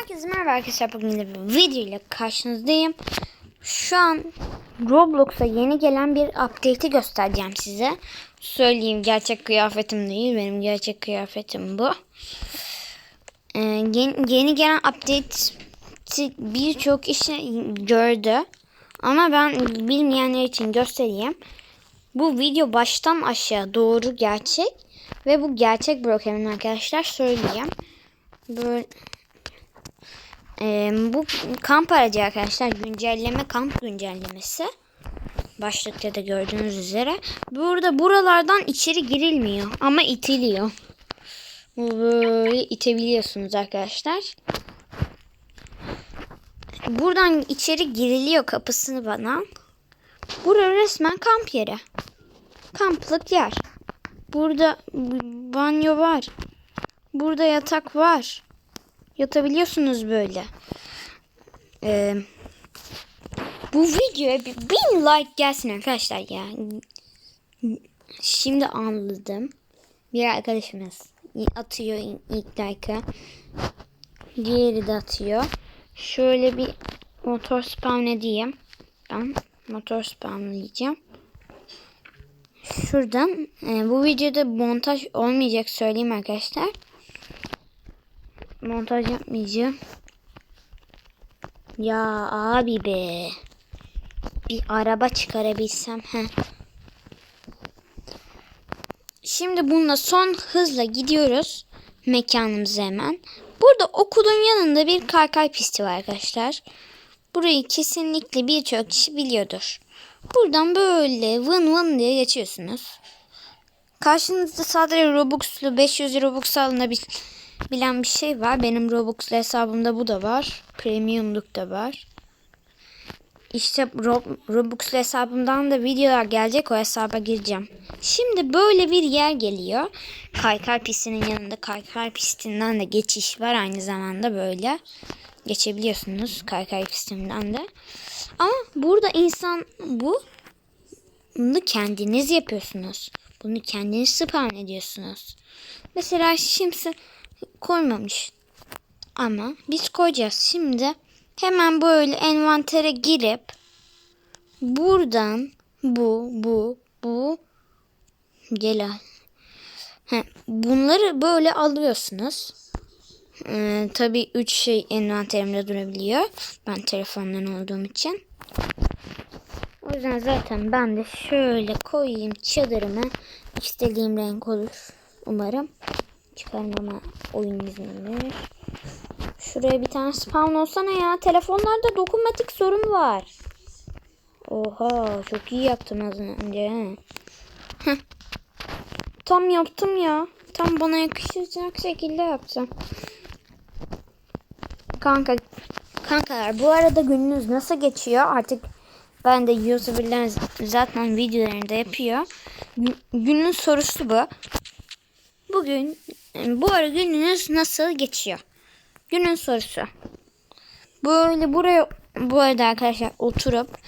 Herkese merhaba arkadaşlar. Bugün de bir video ile karşınızdayım. Şu an Roblox'a yeni gelen bir update'i göstereceğim size. Söyleyeyim gerçek kıyafetim değil. Benim gerçek kıyafetim bu. Ee, yeni, yeni gelen update birçok işi gördü. Ama ben bilmeyenler için göstereyim. Bu video baştan aşağı doğru gerçek. Ve bu gerçek Brokeman arkadaşlar söyleyeyim. Böyle ee, bu kamp aracı arkadaşlar güncelleme kamp güncellemesi. Başlıkta da gördüğünüz üzere. Burada buralardan içeri girilmiyor ama itiliyor. Böyle itebiliyorsunuz arkadaşlar. Buradan içeri giriliyor kapısını bana. Burası resmen kamp yeri. Kamplık yer. Burada banyo var. Burada yatak var. Yatabiliyorsunuz böyle. Ee, bu videoya bir bin like gelsin arkadaşlar ya. Şimdi anladım. Bir arkadaşımız atıyor ilk like'ı. Diğeri de atıyor. Şöyle bir motor spawn edeyim. Ben motor spawnlayacağım. Şuradan e, bu videoda montaj olmayacak söyleyeyim arkadaşlar montaj yapmayacağım. Ya abi be. Bir araba çıkarabilsem. Heh. Şimdi bununla son hızla gidiyoruz mekanımıza hemen. Burada okulun yanında bir kaykay pisti var arkadaşlar. Burayı kesinlikle birçok kişi biliyordur. Buradan böyle vın vın diye geçiyorsunuz. Karşınızda sadece Robux'lu 500 Robux alınabilir bilen bir şey var. Benim Robux hesabımda bu da var. Premium'luk da var. İşte Robux hesabımdan da videolar gelecek. O hesaba gireceğim. Şimdi böyle bir yer geliyor. Kaykay pistinin yanında kaykay pistinden de geçiş var. Aynı zamanda böyle geçebiliyorsunuz kaykay pistinden de. Ama burada insan bu bunu kendiniz yapıyorsunuz. Bunu kendiniz spawn ediyorsunuz. Mesela şimdi koymamış. Ama biz koyacağız. Şimdi hemen böyle envantere girip buradan bu bu bu He, bunları böyle alıyorsunuz. Ee, tabii 3 şey envanterimde durabiliyor. Ben telefondan olduğum için. O yüzden zaten ben de şöyle koyayım çadırımı. istediğim renk olur. Umarım çıkarmama oyun verir. Şuraya bir tane spawn olsana ya. Telefonlarda dokunmatik sorun var. Oha çok iyi yaptım az önce. Tam yaptım ya. Tam bana yakışacak şekilde yaptım. Kanka kankalar bu arada gününüz nasıl geçiyor? Artık ben de YouTuber'lar zaten videolarında yapıyor. Günün sorusu bu. Bugün bu ara gününüz nasıl geçiyor? Günün sorusu. Böyle buraya bu arada arkadaşlar oturup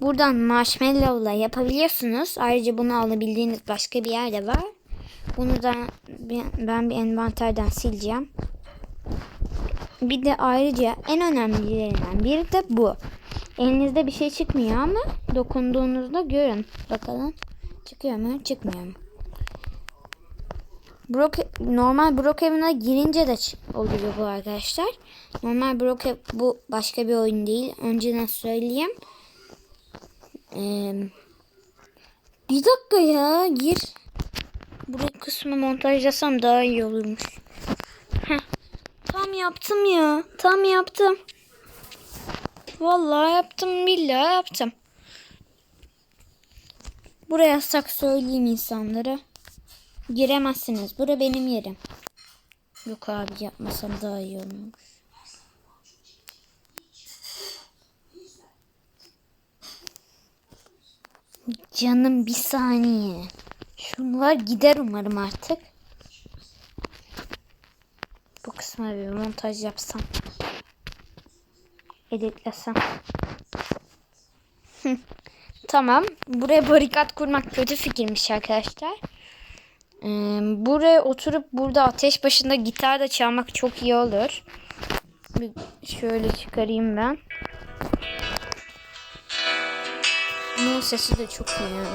buradan marshmallow'la yapabiliyorsunuz. Ayrıca bunu alabildiğiniz başka bir yer de var. Bunu da ben bir envanterden sileceğim. Bir de ayrıca en önemlilerinden biri de bu. Elinizde bir şey çıkmıyor ama dokunduğunuzda görün. Bakalım çıkıyor mu çıkmıyor mu? Brook, normal Brookhaven'a girince de oluyor bu arkadaşlar. Normal Brookhaven bu başka bir oyun değil. Önceden söyleyeyim. Ee, bir dakika ya gir. Buraya kısmı montajlasam daha iyi olurmuş. Heh. Tam yaptım ya. Tam yaptım. Vallahi yaptım billahi yaptım. Buraya sak söyleyeyim insanlara. Giremezsiniz. Bura benim yerim. Yok abi yapmasam daha iyi olmuş. Canım bir saniye. Şunlar gider umarım artık. Bu kısma bir montaj yapsam. Editlesem. tamam. Buraya barikat kurmak kötü fikirmiş arkadaşlar. Buraya oturup burada ateş başında gitar da çalmak çok iyi olur. Bir şöyle çıkarayım ben. Bunun sesi de çok iyi.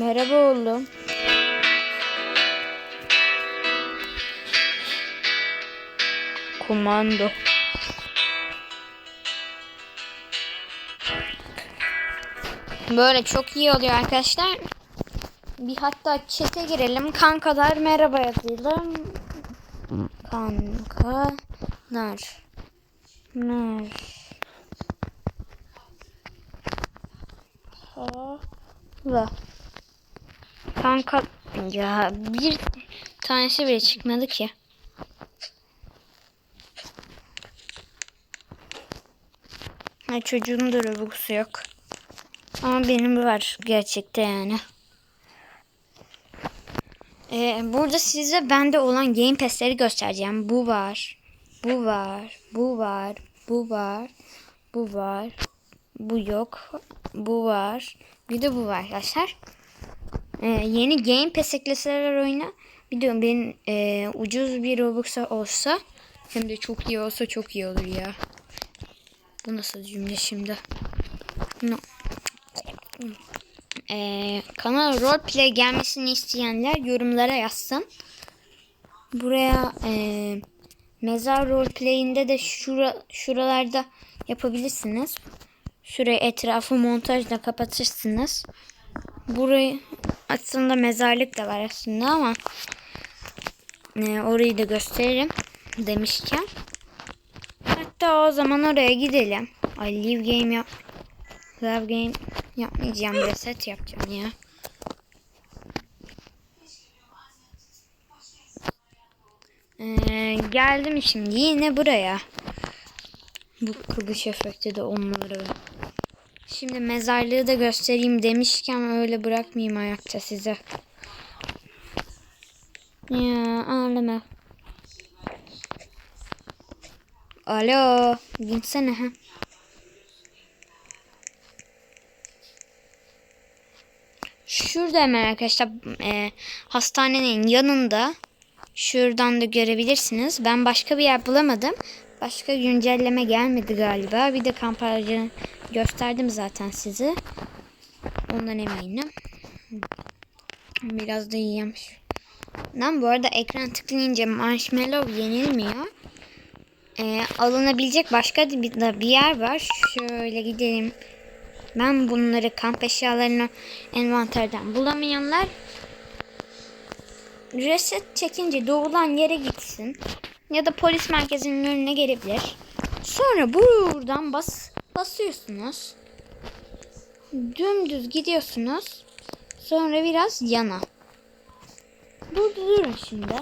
Merhaba oğlum. Komando. Böyle çok iyi oluyor arkadaşlar. Bir hatta chat'e girelim. Kankalar merhaba yazalım. Kankalar. Mer. Ha. Kanka ya bir tanesi bile çıkmadı ki. Ha, çocuğun da Robux'u yok. Ama benim var gerçekte yani. Ee, burada size bende olan Game Pass'leri göstereceğim. Bu var. Bu var. Bu var. Bu var. Bu var. Bu yok. Bu var. Bir de bu var arkadaşlar. Ee, yeni Game Pass ekleseler oyuna. Bir de benim e, ucuz bir Robux olsa hem de çok iyi olsa çok iyi olur ya. Bu nasıl cümle şimdi? No. Ee, kanala roleplay gelmesini isteyenler yorumlara yazsın. Buraya e, mezar roleplay'inde de şura, şuralarda yapabilirsiniz. Şuraya etrafı montajla kapatırsınız. Burayı aslında mezarlık da var aslında ama e, orayı da gösteririm demişken. Hatta o zaman oraya gidelim. Ay live game yap. Live game yapmayacağım. Reset yapacağım ya. Ee, geldim şimdi yine buraya. Bu kılıç efekti de onları. Şimdi mezarlığı da göstereyim demişken öyle bırakmayayım ayakta size. Ya ağlama. Alo, gitsene ha. Şurada hemen arkadaşlar e, hastanenin yanında şuradan da görebilirsiniz. Ben başka bir yer bulamadım. Başka güncelleme gelmedi galiba. Bir de kampanyayı gösterdim zaten size. Ondan eminim. Biraz da yiyemiş. Lan bu arada ekran tıklayınca marshmallow yenilmiyor. Ee, alınabilecek başka bir, bir yer var. Şöyle gidelim. Ben bunları kamp eşyalarını envanterden bulamayanlar reset çekince doğulan yere gitsin. Ya da polis merkezinin önüne gelebilir. Sonra buradan bas basıyorsunuz. Dümdüz gidiyorsunuz. Sonra biraz yana. Burada durun şimdi.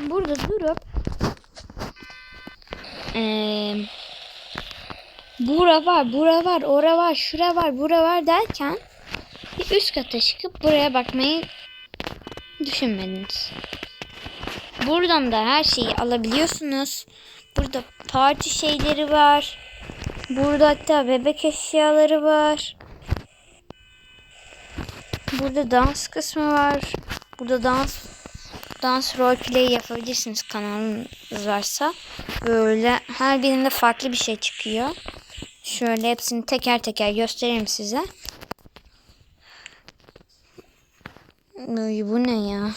Burada durup ee, bura var, bura var, ora var, şura var, bura var derken bir üst kata çıkıp buraya bakmayı düşünmediniz. Buradan da her şeyi alabiliyorsunuz. Burada parti şeyleri var. Burada hatta bebek eşyaları var. Burada dans kısmı var. Burada dans dans roleplay yapabilirsiniz kanalınız varsa. Böyle her birinde farklı bir şey çıkıyor. Şöyle hepsini teker teker göstereyim size. Ay, bu ne ya?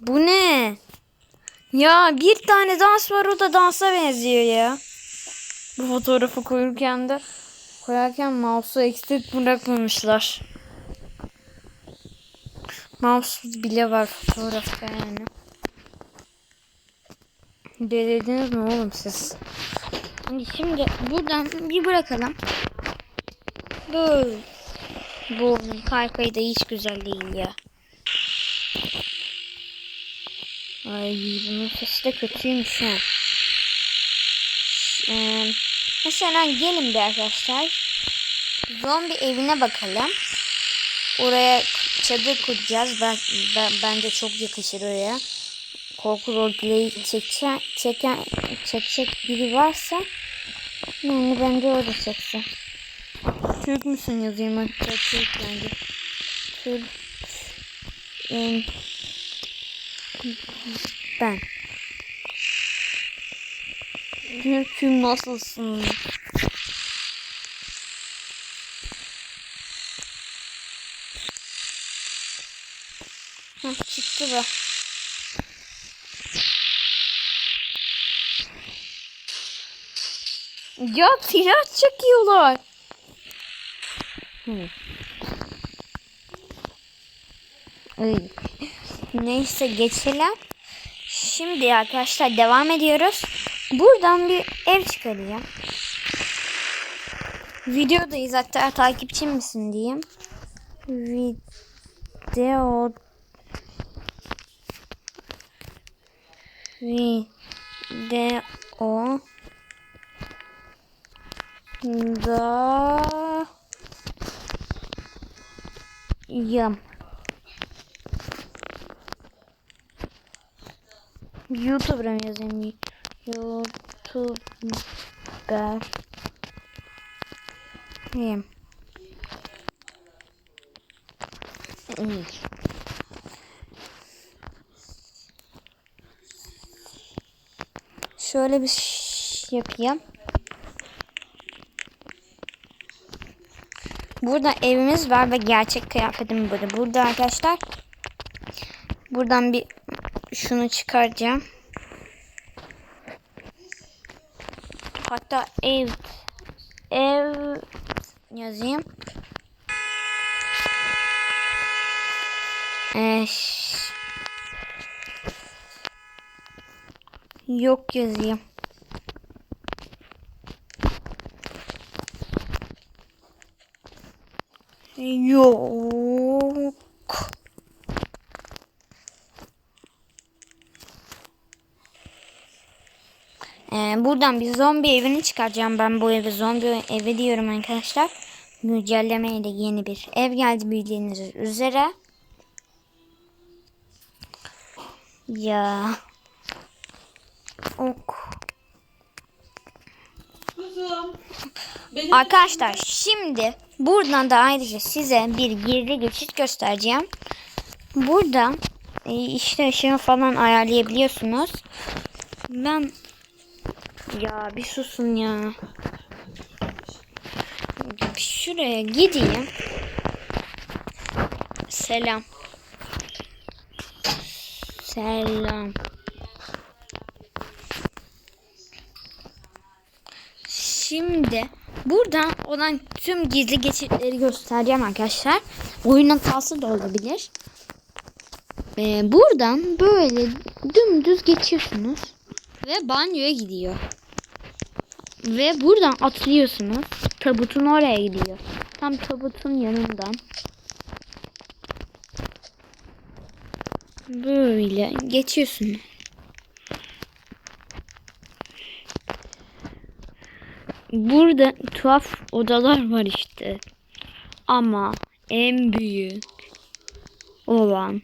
Bu ne? Ya bir tane dans var o da dansa benziyor ya. Bu fotoğrafı koyarken de koyarken mouse'u eksik bırakmamışlar. Mouse bile var fotoğrafta yani. Delirdiniz mi oğlum siz? Hani şimdi buradan bir bırakalım. Bu bu kaykayı da hiç güzel değil ya. Ay bunun sesi de kötüymüş ha. Ee, mesela gelin bir arkadaşlar. Zombi evine bakalım. Oraya çadır kuracağız. Ben, ben bence çok yakışır oraya. Korku roleplay çeken, çeken, çekecek biri varsa yani bence orada çeksin. Türk müsün yazayım hatta Türk bence. Türk. ben. Türk'üm nasılsın? Hah, çıktı be. Ya tirat çekiyorlar. Hı. Ay. Neyse geçelim. Şimdi arkadaşlar devam ediyoruz. Buradan bir ev çıkarayım. Videodayız hatta takipçi misin diyeyim. Video video Да. Я. Ютубером я займусь. Ютубер. Не. Не. Şöyle bir şey yapayım. Burada evimiz var ve gerçek kıyafetim burada. Burada arkadaşlar. Buradan bir şunu çıkaracağım. Hatta ev ev yazayım. Eş. Yok yazayım. Yok. Ee, buradan bir zombi evini çıkaracağım ben bu evi zombi evi diyorum arkadaşlar. Güncellemeyle yeni bir ev geldi bildiğiniz üzere. Ya. Ok. Kızım. Arkadaşlar şimdi buradan da ayrıca size bir gizli geçit göstereceğim. Burada e, işte ışığı falan ayarlayabiliyorsunuz. Ben ya bir susun ya. Şuraya gideyim. Selam. Selam. Şimdi buradan olan tüm gizli geçitleri göstereceğim arkadaşlar. Oyun hatası da olabilir. Ee, buradan böyle dümdüz geçiyorsunuz. Ve banyoya gidiyor. Ve buradan atlıyorsunuz. Tabutun oraya gidiyor. Tam tabutun yanından. Böyle geçiyorsunuz. Burada tuhaf odalar var işte. Ama en büyük olan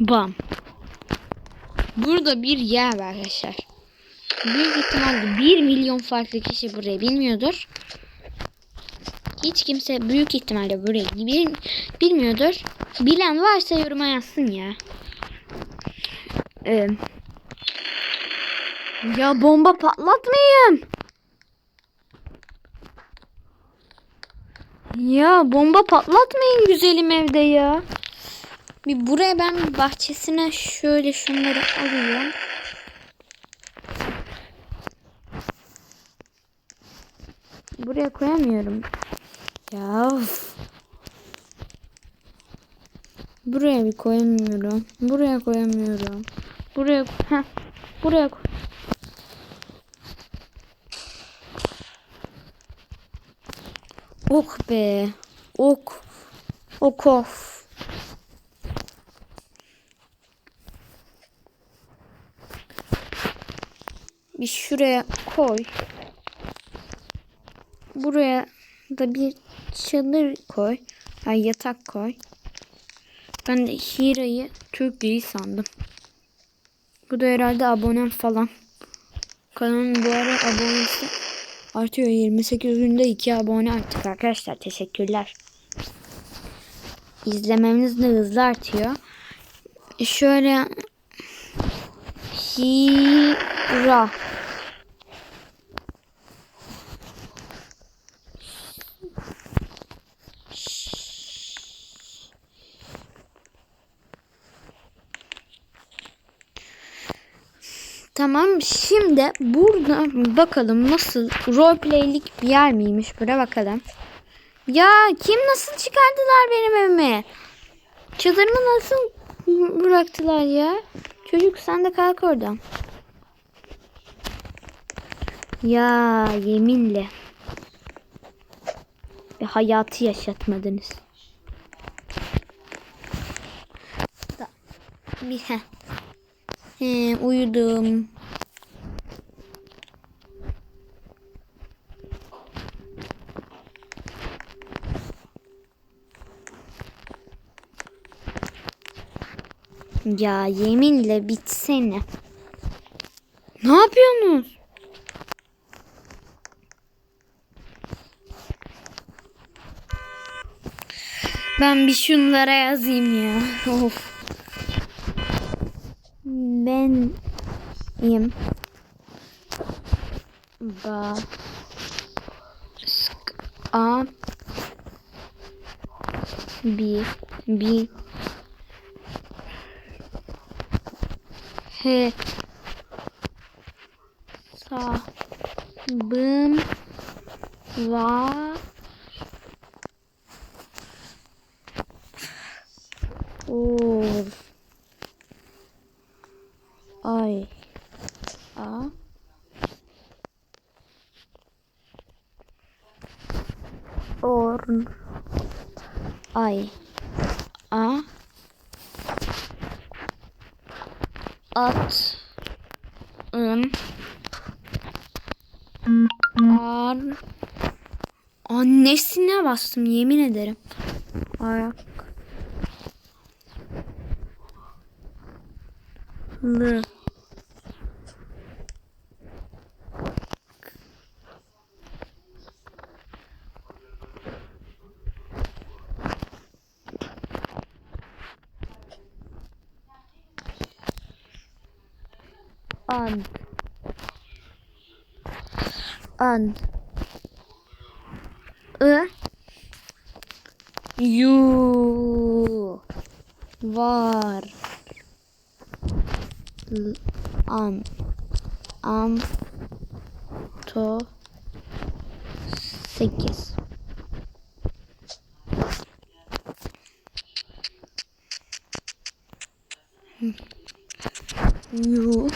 bam. Burada bir yer var arkadaşlar. Büyük ihtimalle 1 milyon farklı kişi burayı bilmiyordur. Hiç kimse büyük ihtimalle burayı bil, bilmiyordur. Bilen varsa yoruma yazsın ya. Ee, ya bomba patlatmayın. Ya bomba patlatmayın güzelim evde ya. Bir buraya ben bahçesine şöyle şunları alıyorum. Buraya koyamıyorum. Ya. Buraya bir koyamıyorum. Buraya koyamıyorum. Buraya heh, buraya koy. Ok be. Ok. Ok of. Bir şuraya koy. Buraya da bir çadır koy. Ay yatak koy. Ben de Hira'yı Türkçeyi sandım. Bu da herhalde abonem falan. Kanalın bu ara abonesi Artıyor 28 günde 2 abone arttık arkadaşlar. Teşekkürler. İzlememiz de hızlı artıyor. Şöyle Hira Tamam şimdi burada bakalım nasıl roleplaylik bir yer miymiş bura bakalım. Ya kim nasıl çıkardılar benim evime? Çadırımı nasıl bıraktılar ya? Çocuk sen de kalk oradan. Ya yeminle. Bir hayatı yaşatmadınız. Bir heh. He, uyudum. Ya yeminle bitsene. Ne yapıyorsunuz? Ben bir şunlara yazayım ya. Of. Ben im ba sk a bi bi he sa bım va Of. Ay. A. Or. Ay. A. At. ın Ar. Annesine bastım yemin ederim. Ayak. Lı. An. An. I. Yu. Var. An. Am. To. Sekiz. Yu.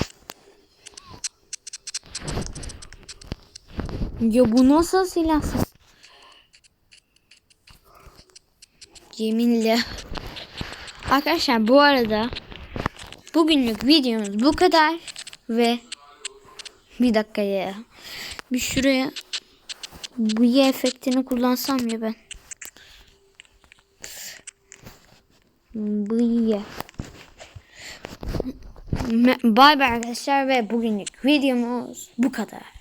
Ya bu nasıl silahsız? Yeminle. Arkadaşlar bu arada bugünlük videomuz bu kadar ve bir dakika ya. Bir şuraya bu y efektini kullansam ya ben. Bu y. Bay bay arkadaşlar ve bugünlük videomuz bu kadar.